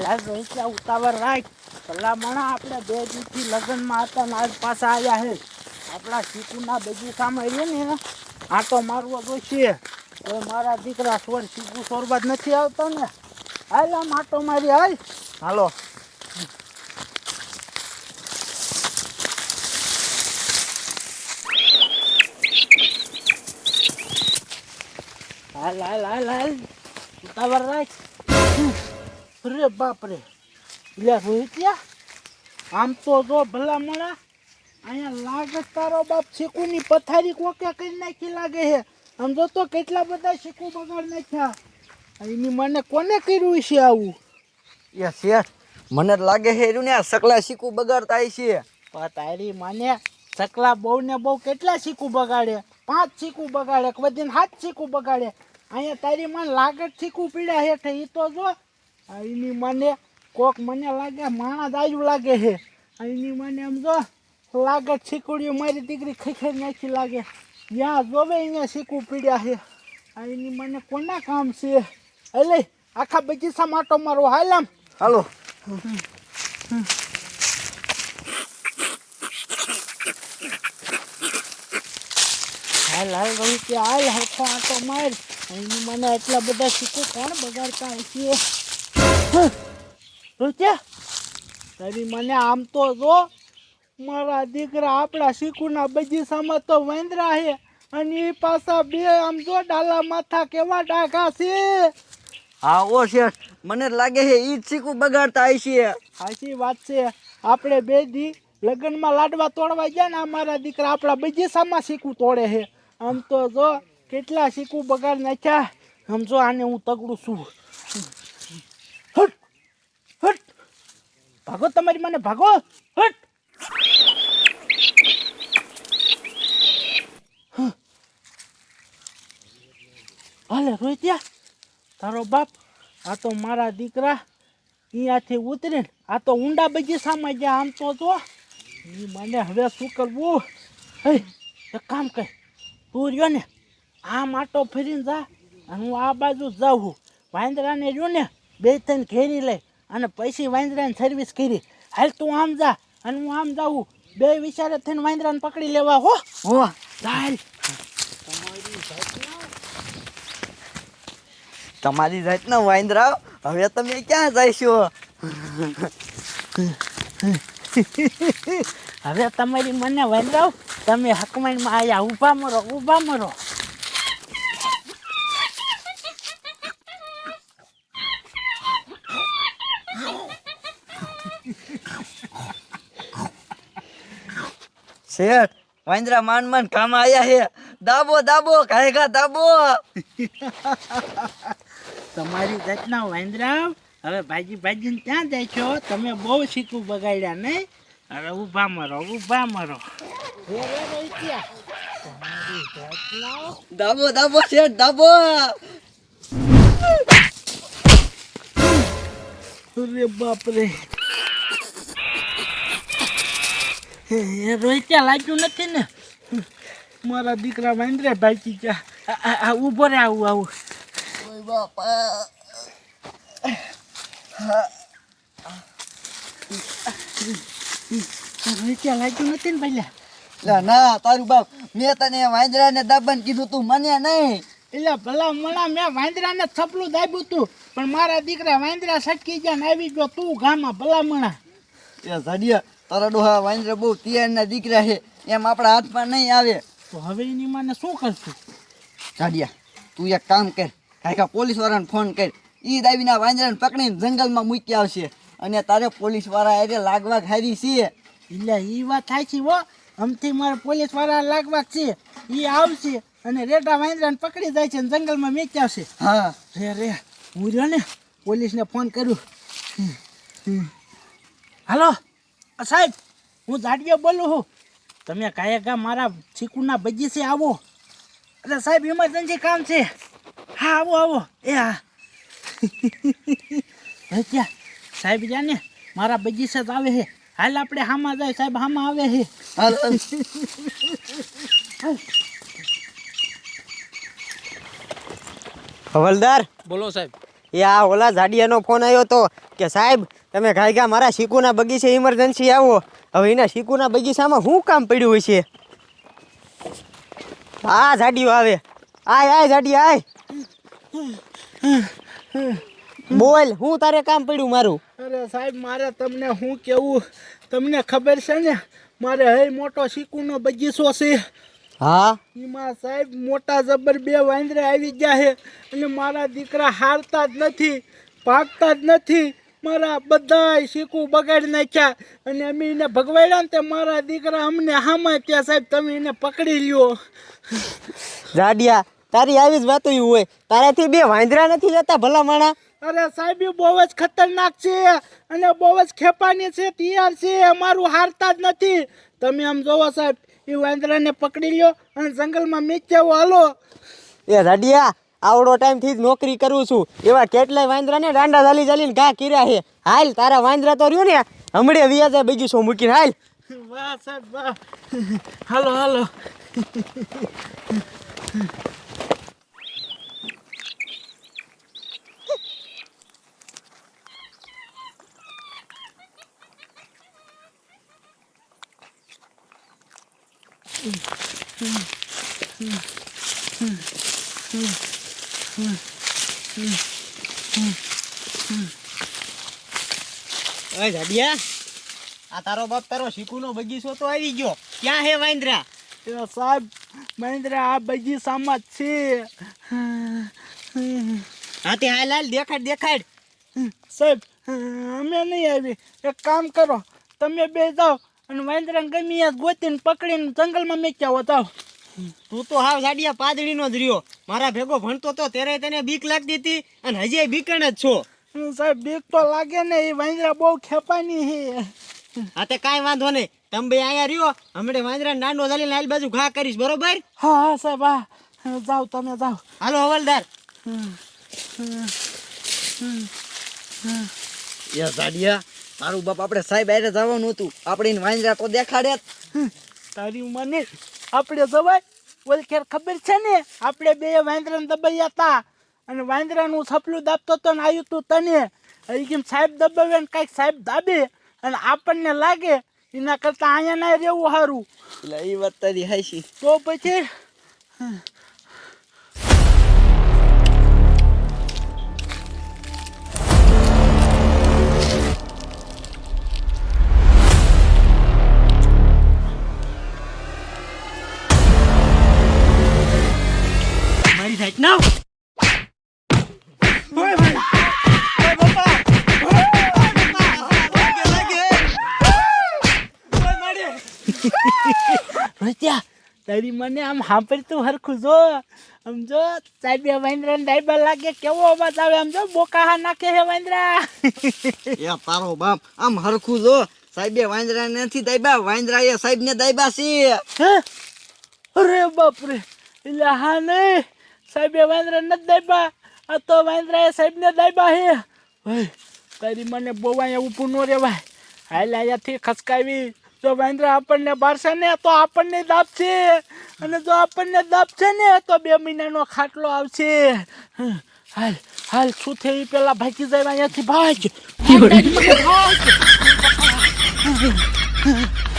હાલ રોહિત્યા ઉતાવળ રાખ. ભલામણા આપણે બે દિવસથી લગ્નમાં હતા ને આજ પાછા આવ્યા છે આપણા શીકુના બગીચામાં રહીએ ને આટો મારવો જોઈશે હવે મારા દીકરા સ્વર શીકુ સોરવા જ નથી આવતો ને. હાલ આમ આટો મારી, હાલ. હાલો. હાલ હાલ હાલ હાલ. ઉતાવળ રાખ. અરે બાપરે. એટલે રોહિત્યા આમ તો જો ભલા મળા અહીંયા લાગે તારો બાપ શીકુની પથારી કોકે કરી નાખી લાગે છે આમ જો તો કેટલા બધા શીકુ બગાડ નાખ્યા. એની મને કોને કર્યું છે આવું? એ શેઠ મને લાગે છે એનું ને સકલા શીકું બગાડતા છે તારી માને સકલા બહુ ને બહુ કેટલા શીકુ બગાડે? પાંચ શીકુ બગાડે બધીને હાથ શીકુ બગાડે? અહીંયા તારી માં લાગત શીકુ પીડ્યા હેઠે. એ તો જો એની મને કોક મને લાગે માણા દાયું લાગે છે. એની મને એમ જો લાગે છીકુડીઓ મારી દીકરી ખીખેર નાખી લાગે. જ્યાં જોવે અહીંયા શીખવું પીડ્યા છે. આ એની મને કોના કામ છે? એટલે આખા બગીચા માટો મારો હાલ આમ. હાલો. હાલ હાલ રહી કે હાલ હરખો આટો માર. એની મને એટલા બધા શીખો કોણ બગાડતા હશે? રોચ્યા તારી મને આમ તો જો મારા દીકરા આપણા શીખુના બગીચામાં તો વેંદરા છે અને એ પાછા બે આમ જો ડાલા માથા કેવા ડાઘા છે. હા ઓ શેઠ મને લાગે છે ઈ જ શીકું બગાડતા છે સાચી વાત છે. આપણે બે દી લગ્નમાં લાડવા તોડવા ગયા ને અમારા દીકરા આપણા બગીચામાં શીકું તોડે છે. આમ તો જો કેટલા શીકું બગાડ નાખ્યા. આમ જો આને હું તગડું છું હટ હટ ભાગો તમારી મને, ભાગો. હટ. હાલે રોહિત્યા તારો બાપ, આ તો મારા દીકરા અહીંયાથી ઉતરીને, આ તો ઊંડા બગીચામાં ગયા આમ તો જો એ મને હવે શું કરવું? હે, એક કામ કર. તું રહ્યો ને આમ આટો ફરીને જા, અને હું આ બાજુ જાઉં વાંદરાને રહ્યો ને બે ત્રણ ઘેરી લઈ. અને પૈસી વાંદરાને સર્વિસ કરી. હાલ તું આમ જા અને હું આમ જાઉં. બે વિચારે થઈને વાંદરાને પકડી લેવા હો. હો. ચાલ તમારી જાતના વાંદરા હવે તમે ક્યાં જઈશો હવે તમારી મને વાંદરાવ તમે હકમાઈમાં આયા. ઊભા મરો ઊભા મરો. શેઠ વાંદરા માન માન કામ આયા હે દાબો દાબો કાયગા દાબો. તમારી જાતના વાંદરા હવે ભાજી ભાજીને ક્યાં જાય છો? તમે બહુ શીખવું બગાડ્યા નહીં હવે ઊભા મરો ઊભા મરો. દાબો દાબો શેઠ દાબો. અરે બાપરે. એ રોહિત્યા લાગ્યું નથી ને. મારા દીકરા વાંદરે ભાઈ ગયા. ઊભો રે આવું આવું. ઓય બાપા. લાગ્યું નથી ને પહેલા ના તારું બાપ મેં તને વાંદરાને દાબન કીધું તું મને નહીં. એટલે ભલા મણા મેં વાંદરાને થપલું દાબ્યું તું પણ મારા દીકરા વાંદરા સટકી ગયા ને આવી ગયો તું ગામમાં ભલા મણા. એ ઝાડિયા તારા ડોહા વાંદરા બહુ તિયારના દીકરા છે એમ આપણા હાથમાં નહીં આવે. તો હવે એની માને શું કરશું? ઝાડિયા તું એક કામ કર કાંઈકા પોલીસ વાળાને ફોન કર. ઈ દાવીના વાંદરાને પકડીને જંગલમાં મૂકી આવશે. અને તારે પોલીસવાળા એટલે લાગવા ખારી છે. એટલે એ વાત થાય છે વો આમથી મારે પોલીસવાળા લાગવા છે. એ આવશે અને રેટા વાંદરાને પકડી જાય છે અને જંગલમાં મૂકી આવશે. હા. રે રે હું રહ્યો ને પોલીસને ફોન કરું. હાલો. સાહેબ હું જાડિયો બોલું છું. તમે કાયકા મારા ચીકુના બગીચે આવો. અરે સાહેબ ઇમરજન્સી કામ છે. હા આવો આવો. એ હા. ક્યાં? સાહેબ જાને ને? મારા બગીચે જ આવે છે. હાલ આપણે હામાં જાય સાહેબ હામાં આવે છે. હાલ. હવલદાર? બોલો સાહેબ. એ આ ઓલા ઝાડિયાનો ફોન આવ્યો તો કે સાહેબ તમે ઘાય ઘા મારા શીકુના બગીચે ઇમરજન્સી આવો. હવે એના શીકુના બગીચામાં શું કામ પડ્યું હોય છે આ ઝાડિયો આવે. આય આય ઝાડિયા આય. બોલ હું તારે કામ પડ્યું મારું? અરે સાહેબ મારે તમને હું કેવું તમને ખબર છે ને મારે હે મોટો શીકુનો બગીચો છે. હા? એમાં સાહેબ મોટા જબર બે વાંદરા આવી ગયા છે અને મારા દીકરા હારતા જ નથી ભાગતા જ નથી. મારા બધા શીખું બગાડી નાખ્યા. અને અમે એને ભગવાડ્યા ને તે મારા દીકરા અમને હામાં ત્યાં સાહેબ તમે એને પકડી લ્યો. જાડિયા તારી આવી જ વાતો હોય. તારાથી બે વાંદરા નથી જતા ભલા માણા. અરે સાહેબ બહુ જ ખતરનાક છે અને બહુ જ ખેપાની છે તૈયાર છે મારું હારતા જ નથી. તમે આમ જોવો સાહેબ એ વાંદરાને પકડી લ્યો અને જંગલમાં મીચ્યાવો હાલો. એ ઝાડિયા આવડો ટાઈમથી જ નોકરી કરું છું. એવા કેટલાય વાંદરાને દાંડા ચાલી ચાલીને ઘા કર્યા છે. હાલ, તારા વાંદરા તો રહ્યું ને? હમણે વ્યાજે બગીચો મૂકીને, હાલ. વાહ, સાહેબ, વાહ. હાલો હાલો. ઓય ઝાડિયા આ તારો બાપ તારો શીકુનો બગીચો તો આવી ગયો. ક્યાં હે વાંદરા? સાહેબ મહેન્દ્ર આ બગીચામાં છે. હા તે હાલ હાલ દેખાડ દેખાડ. સાહેબ અમે નહીં આવી. એક કામ કરો તમે બે જાઓ અને વાંદરાને ગમી ગોતીને પકડીને જંગલમાં મેચ્યા જાઓ તું તો હાવ ઝાડિયા પાદળીનો જ રહ્યો. મારા ભેગો ભણતો તો ત્યારે તને બીક લાગતી હતી અને હજી બીકણ જ છો. સાહેબ બીક તો લાગે ને એ વાંદરા બહુ ખેપાની છે હા તે કાંઈ વાંધો નહીં. તમે બે અહીંયા રહ્યો હમણાં વાંદરા નાનો ચાલી લાલ બાજુ ઘા કરીશ બરોબર? હા હા સાહેબ હા. જાઓ તમે જાઓ. હાલો હવલદાર. એ સાડિયા તારું બાપ આપણે સાહેબ આરે જવાનું હતું. આપણે એને વાંદરા તો દેખાડે જ. તારી મને આપણે જવાય ઓલ ખેર ખબર છે ને? આપણે બે વાંદરાને દબાયા હતા અને વાંદરાનું સપલું દાબતો હતો ને આવ્યું તું તને. કેમ સાહેબ દબાવે ને કાંઈક સાહેબ દાબે. અને આપણને લાગે એના કરતાં અહીંયા ના રહેવું સારું એટલે એ વાત તારી હાચી. તો પછી રોત્યા તારી મને આમ સાંભળતું હરખું જો. આમ જો સાહેબ ને ડાયબા લાગે કેવો અવાજ આવે આમ જો બોકાહા નાખે હે વાંદરા. એ તારો બાપ આમ હરખું જો સાહેબે વાંદરા નથી દાયબા વાંદરા એ સાહેબ ને દાયબા છે અરે બાપ રે એટલે હા નહીં સાહેબે વાંદરા નથી દાયબા આ તો વાંદરા એ સાહેબને દાયબા હે. તારી મને બોવાય એવું ઊભું ન રહેવાય હાલ અહીંયાથી ખસકાવી. જો વાંદરા આપણને બારશે ને તો આપણને દાબશે. અને જો આપણને દાબશે ને તો બે મહિનાનો ખાટલો આવશે. હાલ હાલ શું થયું? પેલા ભાગી જાય અહીંયાથી ભાગ.